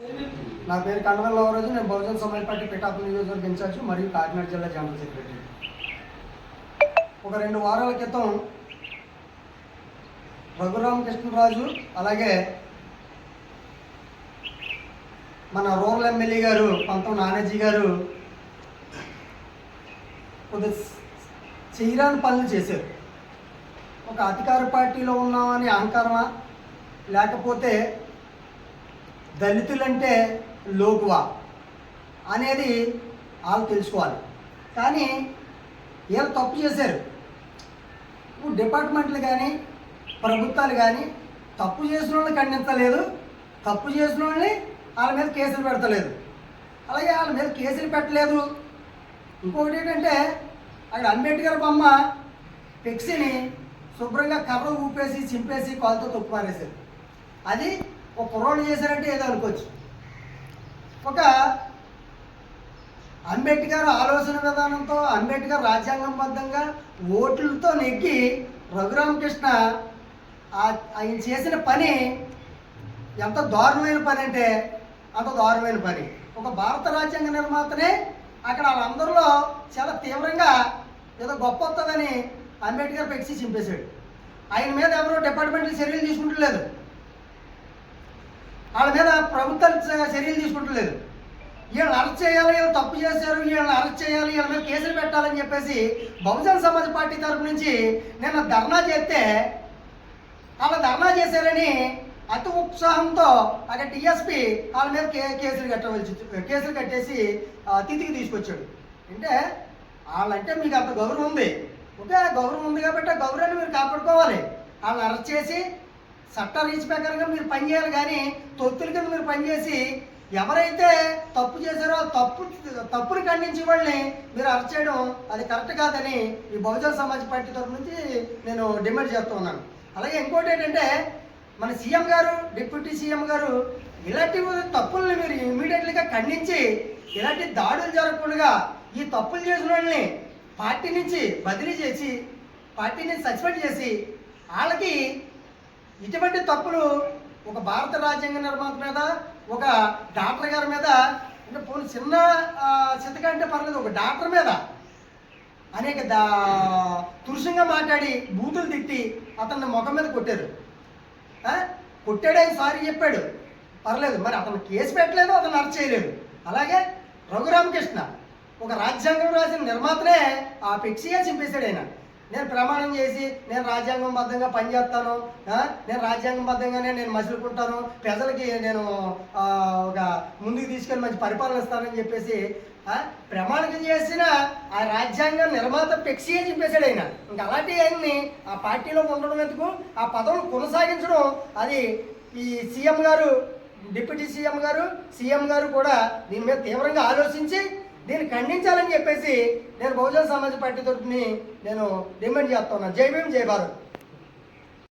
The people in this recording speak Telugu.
నా పేరు కండవల్ రోజు నేను బహుజన్ సమాజ్ పార్టీ పిఠాపురం నియోజకవర్గ ఇన్ఛార్జ్ మరియు కాకినాడ జిల్లా జనరల్ సెక్రటరీ. ఒక రెండు వారాల క్రితం రఘురామకృష్ణరాజు అలాగే మన రూరల్ ఎమ్మెల్యే గారు పంతం నానాజీ గారు కొద్ది చేయరాని పనులు చేశారు. ఒక అధికార పార్టీలో ఉన్నామని అహంకారమా? లేకపోతే దళితులంటే లోకువా అనేది వాళ్ళు తెలుసుకోవాలి. కానీ వీళ్ళు తప్పు చేశారు. ఇప్పుడు డిపార్ట్మెంట్లు కానీ ప్రభుత్వాలు కానీ తప్పు చేసిన వాళ్ళని ఖండించలేదు. తప్పు చేసిన వాళ్ళని వాళ్ళ మీద కేసులు పెడతలేదు. అలాగే వాళ్ళ మీద కేసులు పెట్టలేదు. ఇంకొకటి ఏంటంటే అక్కడ అంబేద్కర్ బొమ్మ పెక్సిని శుభ్రంగా కర్ర ఊపేసి చింపేసి కాలుతో తొక్కు పారేశారు అది ఒక కుర్రోళ్ళు చేశారంటే ఏదో అనుకోవచ్చు. ఒక అంబేద్కర్ ఆలోచన విధానంతో అంబేద్కర్ రాజ్యాంగంబద్ధంగా ఓట్లతో నెగ్గి రఘురామకృష్ణ ఆ- ఆయన చేసిన పని ఎంత దారుణమైన పని అంటే అంత దారుణమైన పని. ఒక భారత రాజ్యాంగ నిర్మాతనే అక్కడ వాళ్ళందరిలో చాలా తీవ్రంగా ఏదో గొప్ప వస్తుందని అంబేద్కర్ పెక్సి చింపేశాడు. ఆయన మీద ఎవరో డిపార్ట్మెంట్లు చర్యలు తీసుకుంటలేదు. వాళ్ళ మీద ప్రభుత్వాలు చ- చర్యలు తీసుకుంటలేదు. వీళ్ళని అరెస్ట్ చేయాలి వీళ్ళు తప్పు చేశారు వీళ్ళని అరెస్ట్ చేయాలి వీళ్ళ మీద కేసులు పెట్టాలని చెప్పేసి బహుజన సమాజ్ పార్టీ తరపు నుంచి నిన్న ధర్నా చేస్తే వాళ్ళ ధర్నా చేశారని అతి ఉత్సాహంతో అక్కడ టీఎస్పీ వాళ్ళ మీద కే కేసులు కట్టవలసి కేసులు కట్టేసి తిథికి తీసుకొచ్చాడు. అంటే వాళ్ళంటే మీకు అంత గౌరవం ఉంది. ఓకే గౌరవం ఉంది కాబట్టి ఆ గౌరవాన్ని మీరు కాపాడుకోవాలి. వాళ్ళని అరెస్ట్ చేసి చట్ట రీచ్ ప్రకారంగా మీరు పనిచేయాలి కానీ తొత్తుల కింద మీరు పనిచేసి ఎవరైతే తప్పు చేశారో తప్పు తప్పుని ఖండించి వాళ్ళని మీరు అరెస్ట్ చేయడం అది కరెక్ట్ కాదని ఈ బహుజన సమాజ్ పార్టీ తరఫు నుంచి నేను డిమాండ్ చేస్తూ ఉన్నాను. అలాగే ఇంకోటి ఏంటంటే మన సీఎం గారు డిప్యూటీ సీఎం గారు ఇలాంటి తప్పుల్ని మీరు ఇమీడియట్లీగా ఖండించి ఇలాంటి దాడులు జరగకుండా ఈ తప్పులు చేసిన వాళ్ళని పార్టీ నుంచి బదిలీ చేసి పార్టీని సస్పెండ్ చేసి వాళ్ళకి ఇటువంటి తప్పులు ఒక భారత రాజ్యాంగ నిర్మాత మీద ఒక డాక్టర్ గారి మీద అంటే పోనీ చిన్న చితక అంటే పర్లేదు ఒక డాక్టర్ మీద అనేక దా తురుషంగా మాట్లాడి బూతులు తిట్టి అతన్ని ముఖం మీద కొట్టారు. కొట్టాడు ఆయన సారీ చెప్పాడు. పర్లేదు మరి అతను కేసు పెట్టలేదు అతను అరెస్ట్ చేయలేదు. అలాగే రఘురామకృష్ణ ఒక రాజ్యాంగం రాసిన నిర్మాతనే ఆ పెక్సియా చింపేశాడు ఆయన. నేను ప్రమాణం చేసి నేను రాజ్యాంగం బద్ధంగా పనిచేస్తాను నేను రాజ్యాంగం బద్ధంగానే నేను మసులుకుంటాను ప్రజలకి నేను ఒక ముందుకు తీసుకెళ్ళి మంచి పరిపాలన ఇస్తానని చెప్పేసి ప్రమాణం చేసిన ఆ రాజ్యాంగ నిర్మాత పెక్సియే చెప్పేశాడు ఆయన. ఇంకా అలాంటి ఆయన్ని ఆ పార్టీలో ఉండడం ఎందుకు? ఆ పదవులు కొనసాగించడం. అది ఈ సీఎం గారు డిప్యూటీ సీఎం గారు సీఎం గారు కూడా దీని మీద తీవ్రంగా ఆలోచించి దీన్ని ఖండించాలని చెప్పేసి నేను బహుజన సమాజ్ పార్టీ తరఫుని నేను డిమాండ్ చేస్తున్నాను జై భీమ్ జై భారత్.